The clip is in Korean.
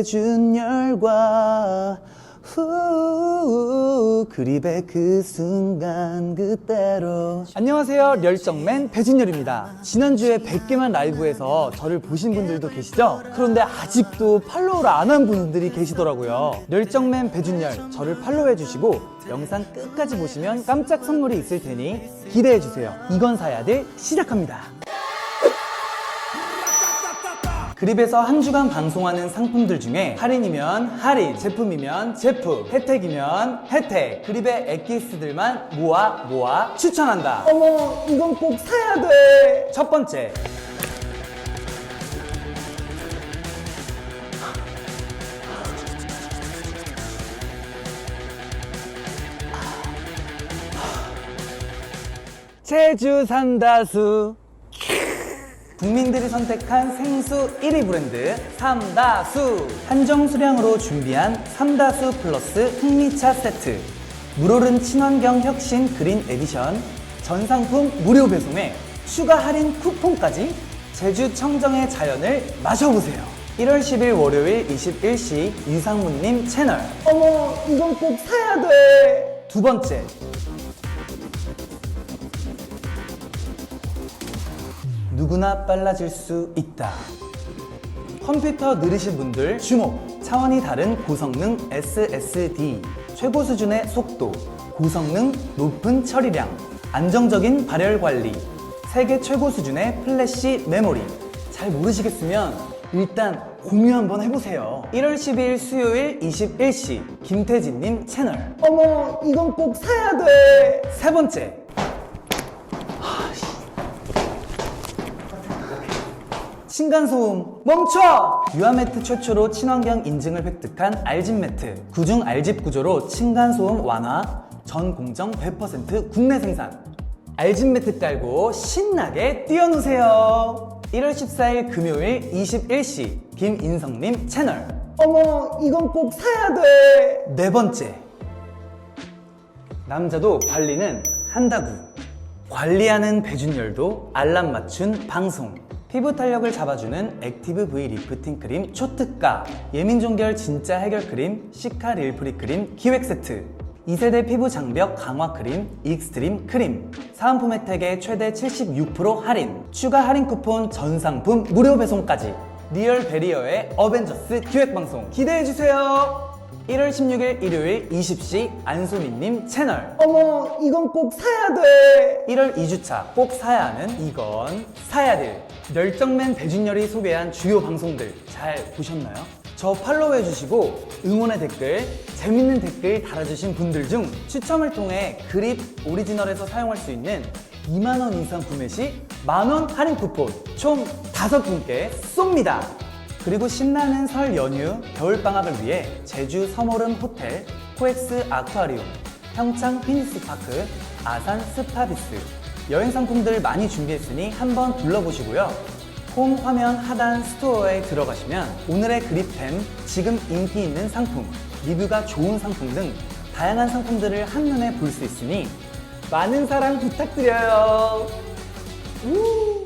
배준열과 후 그립의 그 순간 그대로. 안녕하세요. 열정맨 배준열입니다. 지난주에 100개만 라이브에서 저를 보신 분들도 계시죠? 그런데 아직도 팔로우를 안 한 분들이 계시더라고요. 열정맨 배준열 저를 팔로우해 주시고 영상 끝까지 보시면 깜짝 선물이 있을 테니 기대해 주세요. 이건 사야 돼 시작합니다 그립에서 한 주간 방송하는 상품들 중에 할인이면 할인, 제품이면 제품, 혜택이면 혜택. 그립의 엑기스들만 모아 모아 추천한다. 어머, 이건 꼭 사야 돼. 첫 번째. 제주 산다수 국민들이 선택한 생수 1위 브랜드 삼다수. 한정 수량으로 준비한 삼다수 플러스 흑미차 세트. 물오른 친환경 혁신 그린 에디션. 전 상품 무료 배송에 추가 할인 쿠폰까지 제주 청정의 자연을 마셔보세요. 1월 10일 월요일 21시 유상무님 채널. 어머 이건 꼭 사야 돼 두 번째 누구나 빨라질 수 있다. 컴퓨터 느리신 분들 주목! 차원이 다른 고성능 SSD, 최고 수준의 속도, 고성능 높은 처리량, 안정적인 발열 관리, 세계 최고 수준의 플래시 메모리. 잘 모르시겠으면 일단 공유 한번 해보세요. 1월 12일 수요일 21시 김태진님 채널. 어머, 이건 꼭 사야 돼! 세 번째, 층간소음. 멈춰! 유아매트 최초로 친환경 인증을 획득한 알집 매트. 구중 알집 구조로 층간소음 완화 전 공정 100% 국내 생산. 알집 매트 깔고 신나게 뛰어노세요. 1월 14일 금요일 21시 김인성님 채널. 어머 이건 꼭 사야 돼 네 번째. 남자도 관리는 한다구. 관리하는 배준열도 알람 맞춘 방송 피부 탄력을 잡아주는 액티브 V 리프팅 크림 초특가 예민종결 진짜 해결 크림 시카 릴프리 크림 기획 세트 2세대 피부 장벽 강화 크림 익스트림 크림 사은품 혜택에 최대 76% 할인 추가 할인 쿠폰 전 상품 무료 배송까지. 리얼 베리어의 어벤져스 기획 방송 기대해 주세요 1월 16일 일요일 20시 안소민님 채널 어머 이건 꼭 사야 돼 1월 2주차 꼭 사야 하는 이건 사야 될 열정맨 배준열이 소개한 주요 방송들 잘 보셨나요? 저 팔로우 해주시고 응원의 댓글, 재밌는 댓글 달아주신 분들 중 추첨을 통해 그립 오리지널에서 사용할 수 있는 2만원 이상 구매 시 만원 할인 쿠폰 총 5분께 쏩니다. 그리고 신나는 설 연휴 겨울방학을 위해 제주 서모름 호텔, 코엑스 아쿠아리움, 평창 피니스파크, 아산 스파비스 여행 상품들 많이 준비했으니 한번 둘러보시고요. 홈 화면 하단 스토어에 들어가시면 오늘의 그립템, 지금 인기 있는 상품, 리뷰가 좋은 상품 등 다양한 상품들을 한눈에 볼 수 있으니 많은 사랑 부탁드려요. 우!